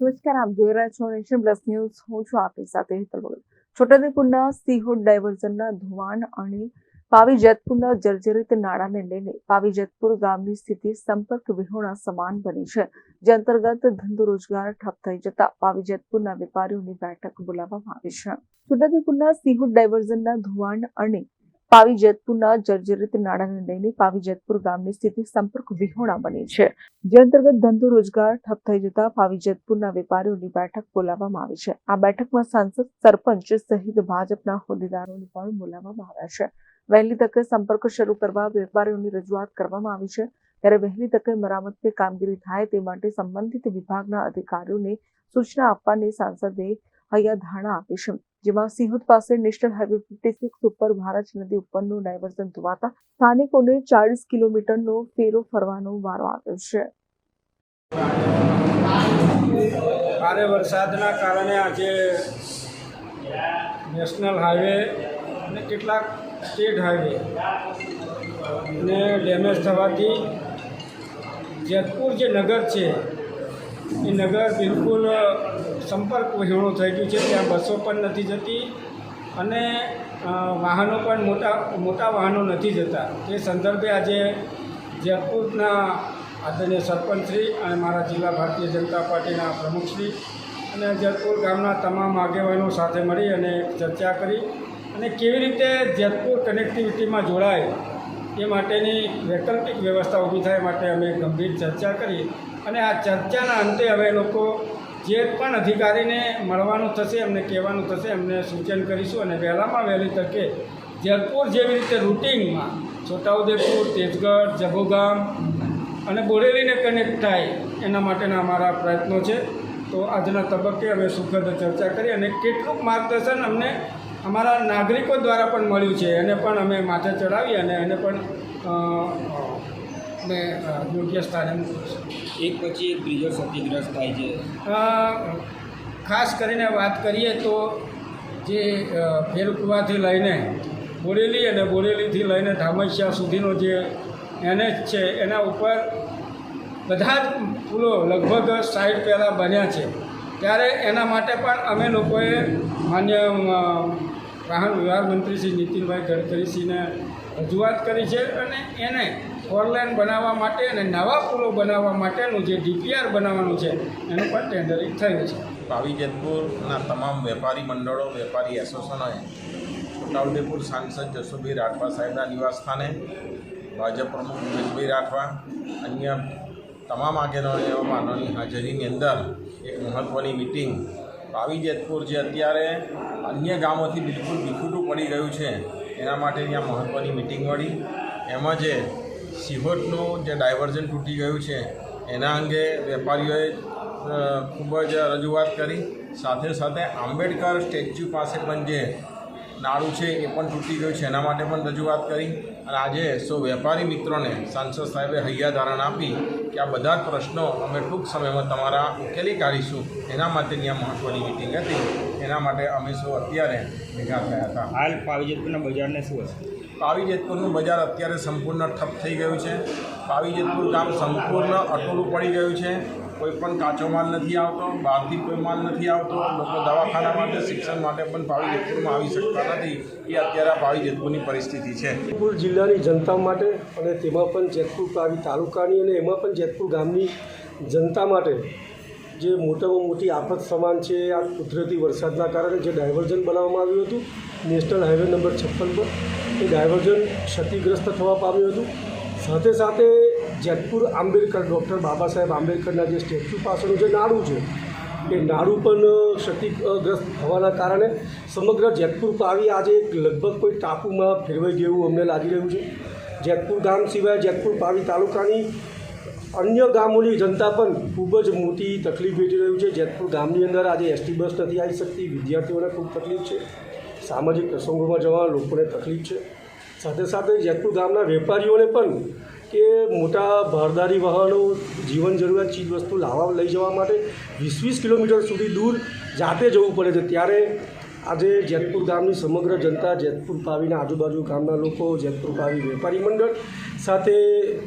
નમસ્કાર, આપ જોઈ રહ્યા છો નેશન પ્લસ ન્યૂઝ. હું છું આપની સાથે હેતલ ભગત. છોટાઉદેપુરના સિહોર ડાયવર્ઝનના ધોવાણ અને પાવી જેતપુરના જર્જરિત નાળાને લઈને પાવી જેતપુર ગામની સ્થિતિ સંપર્ક વિહોણા સમાન બની છે, જે અંતર્ગત ધંધો રોજગાર ઠપ થઈ જતા પાવી જેતપુરના વેપારીઓની બેઠક બોલાવવામાં આવી છે. છોટાઉદેપુરના સિહોર ડાયવર્ઝનના ધોવાણ અને પાવી જેતપુરના જર્જરિત નાણાંને લઈને પાવી જેતપુર ગામની સ્થિતિ સંપર્ક વિહોણા બની છે. જે અંતર્ગત ધંધો રોજગાર ઠપ થઈ જતા પાવી જેતપુરના વેપારીઓની બેઠક બોલાવવામાં આવી છે. આ બેઠકમાં સાંસદ, સરપંચ સહિત ભાજપના હોદ્દેદારોને પણ બોલાવવામાં આવ્યા છે. વહેલી તકે સંપર્ક શરૂ કરવા વેપારીઓની રજૂઆત કરવામાં આવી છે. ત્યારે વહેલી તકે મરામતની કામગીરી થાય તે માટે સંબંધિત વિભાગના અધિકારીઓને સૂચના આપવાની સાંસદે હૈયાધારણા આપી છે. જેમાં સિંહુદ પાસે નેશનલ હાઈવે ફિફ્ટી સિક્સ ઉપર ભારત નદી ઉપરનું ડાયવર્ઝન ધોવાતા સ્થાનિકોને ચાલીસ કિલોમીટરનો ફેરો ફરવાનો વારો આવ્યો છે. ભારે વરસાદના કારણે આજે નેશનલ હાઈવે અને કેટલાક સ્ટેટ હાઈવે ને ડેમેજ થવાથી જેતપુર જે નગર છે, એ નગર બિલકુલ સંપર્ક વિહોણું થઈ ગયું છે, ત્યાં બસો પણ નથી જતી અને વાહનો પણ મોટા મોટા વાહનો નથી જતા. તે સંદર્ભે આજે જેતપુરના આદરણીય સરપંચશ્રી અને મારા જિલ્લા ભારતીય જનતા પાર્ટીના પ્રમુખશ્રી અને જેતપુર ગામના તમામ આગેવાનો સાથે મળી અને ચર્ચા કરી અને કેવી રીતે જેતપુર કનેક્ટિવિટીમાં જોડાય એ માટેની વૈકલ્પિક વ્યવસ્થા ઊભી થાય માટે અમે ગંભીર ચર્ચા કરી. અને આ ચર્ચાના અંતે હવે લોકો જે પણ અધિકારીને મળવાનું થશે, એમને કહેવાનું થશે, એમને સૂચન કરીશું અને વહેલામાં વહેલી તકે જેતપુર જેવી રીતે રૂટિંગમાં છોટાઉદેપુર, તેજગઢ જભોગામ અને બોરેલીને કનેક્ટ થાય એના માટેના અમારા પ્રયત્નો છે. તો આજના તબક્કે અમે સુખદ ચર્ચા કરી અને કેટલુંક માર્ગદર્શન અમને અમારા નાગરિકો દ્વારા પણ મળ્યું છે. એને પણ અમે માથે ચડાવી અને એને પણ અમે યોગ્ય સ્થાને એક પછી એક ત્રીજો ક્ષતિગ્રસ્ત થાય છે. ખાસ કરીને વાત કરીએ તો જે ફેરકુવાથી લઈને બોરેલી અને બોરેલીથી લઈને ધામસિયા સુધીનો જે એનએચ છે એના ઉપર બધા જ પુલો લગભગ સાઈડ પહેલાં બન્યા છે. ત્યારે એના માટે પણ અમે લોકોએ માન્ય વાહન વ્યવહાર મંત્રી શ્રી નીતિનભાઈ ગડકરીશ્રીને રજૂઆત કરી છે અને એને ફોરલેન બનાવવા માટે અને નવા પુલો બનાવવા માટેનું જે ડીપીઆર બનાવવાનું છે, એનું પણ ટેન્ડરિંગ થયું છે. પાવી જેતપુરના તમામ વેપારી મંડળો, વેપારી એસોસિએશનોએ છોટાઉદેપુર સાંસદ જસુભાઈ રાઠવા સાહેબના નિવાસસ્થાને ભાજપ પ્રમુખ ભૂપેશભાઈ રાઠવા, અન્ય તમામ આગેવાનો એવા માનવની હાજરીની અંદર એક મહત્ત્વની મિટિંગ પાવી જેતપુર જે અત્યારે અન્ય ગામોથી બિલકુલ વિખૂટું પડી ગયું છે. એના માટે ત્યાં મહત્ત્વની મિટિંગ મળી. એમાં જે સિહોટનું જે ડાયવર્ઝન તૂટી ગયું છે, એના અંગે વેપારીઓએ ખૂબ જ રજૂઆત કરી. સાથે સાથે આંબેડકર સ્ટેચ્યુ પાસે પણ જે નાળું છે એ પણ તૂટી ગયું છે, એના માટે પણ રજૂઆત કરી. અને આજે સૌ વેપારી મિત્રોને સાંસદ સાહેબે હૈયાધારણ આપી કે આ બધા જ પ્રશ્નો અમે ટૂંક સમયમાં તમારા ઉકેલી કાઢીશું. એના માટેની આ મહત્ત્વની મિટિંગ હતી. એના માટે અમે સૌ અત્યારે ભેગા થયા હતા. હાલ પાવીજેતપુરના બજારને શું હશે? પાવી જેતપુરનું બજાર અત્યારે સંપૂર્ણ ઠપ થઈ ગયું છે. પાવી જેતપુર ગામ સંપૂર્ણ અટોલું પડી ગયું છે. કોઈ પણ કાચો માલ નથી આવતો, બહારથી કોઈ માલ નથી આવતો. લોકો દવાખાના માટે, શિક્ષણ માટે પણ પાવી જેતપુરમાં આવી શકતા નથી. એ અત્યારે પાવી જેતપુરની પરિસ્થિતિ છે. જેતપુર જિલ્લાની જનતા માટે અને તેમાં પણ જેતપુર પાવી તાલુકાની અને એમાં પણ જેતપુર ગામની જનતા માટે જે મોટામાં મોટી આફત સમાન છે આ કુદરતી વરસાદના કારણે જે ડાયવર્ઝન બનાવવામાં આવ્યું હતું, નેશનલ હાઈવે નંબર છપ્પન પર, એ ડાયવર્ઝન ક્ષતિગ્રસ્ત થવા પામ્યું હતું. સાથે સાથે જેતપુર આંબેડકર, ડૉક્ટર બાબા સાહેબ આંબેડકરના જે સ્ટેચ્યુ પાસેનું જે નાડું છે, એ નાડું પણ ક્ષતિગ્રસ્ત થવાના કારણે સમગ્ર જેતપુર પાવી આજે લગભગ કોઈ ટાપુમાં ફેરવાઈ ગયું અમને લાગી રહ્યું છે. જેતપુર ગામ સિવાય જેતપુર પાવી તાલુકાની અન્ય ગામોની જનતા પણ ખૂબ જ મોટી તકલીફ વેઠી રહ્યું છે. જેતપુર ગામની અંદર આજે એસટી બસ નથી આવી શકતી. વિદ્યાર્થીઓને ખૂબ તકલીફ છે. સામાજિક પ્રસંગોમાં જવા લોકોને તકલીફ છે. સાથે સાથે જેતપુર ગામના વેપારીઓને પણ કે મોટા ભારદારી વાહનો, જીવન જરૂરિયાત ચીજ વસ્તુ લાવવા લઈ જવા માટે વીસ વીસ કિલોમીટર સુધી દૂર જાતે જવું પડે છે. ત્યારે આજે જેતપુર ગામની સમગ્ર જનતા જેતપુર પાવીના આજુબાજુ ગામના લોકો, જેતપુર પાવી વેપારી મંડળ સાથે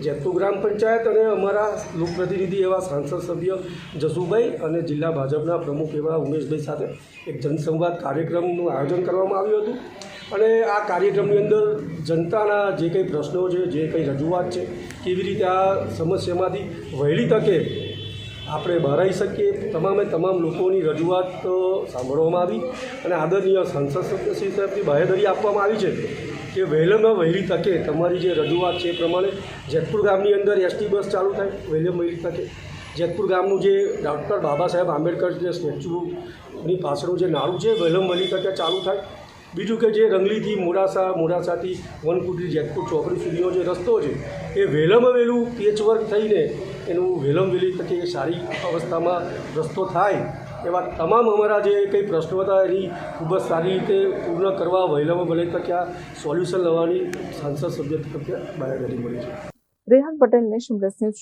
જેતપુર ગ્રામ પંચાયત અને અમારા લોકપ્રતિનિધિ એવા સાંસદ સભ્ય જસુભાઈ અને જિલ્લા ભાજપના પ્રમુખ એવા ઉમેશભાઈ સાથે એક જનસંવાદ કાર્યક્રમનું આયોજન કરવામાં આવ્યું હતું. અને આ કાર્યક્રમની અંદર જનતાના જે કંઈ પ્રશ્નો છે, જે કંઈ રજૂઆત છે, કેવી રીતે આ સમસ્યામાંથી વહેલી તકે આપણે બહારાઈ શકીએ. તમામે તમામ લોકોની રજૂઆત સાંભળવામાં આવી અને આદરણીય સંસદ શ્રી સાહેબની બાહેધરી આપવામાં આવી છે કે વહેલામાં વહેલી તકે તમારી જે રજૂઆત છે એ પ્રમાણે જેતપુર ગામની અંદર એસટી બસ ચાલુ થાય, વહેલામાં વહેલી તકે. જેતપુર ગામનું જે ડૉક્ટર બાબા સાહેબ આંબેડકર જે સ્ટેચ્યુની પાછળનું જે નાળું છે, વહેલામાં વહેલી તકે ચાલુ થાય. બીજું કે જે રંગલીથી મોડાસા, મોડાસાથી વનકુટી, જેતપુર ચોકડી સુધીનો જે રસ્તો છે, એ વહેલામાં વહેલું પેચવર્ક થઈને એનું વહેલમ વહેલી તકે સારી અવસ્થામાં રસ્તો થાય, એવા તમામ અમારા જે કંઈ પ્રશ્નો હતા એની ખૂબ જ સારી રીતે પૂર્ણ કરવા વહેલામાં વહેલી તકે આ સોલ્યુશન લાવવાની સાંસદ સભ્ય તરફથી બાહેધરી મળી છે. Rehan Patel nation plus news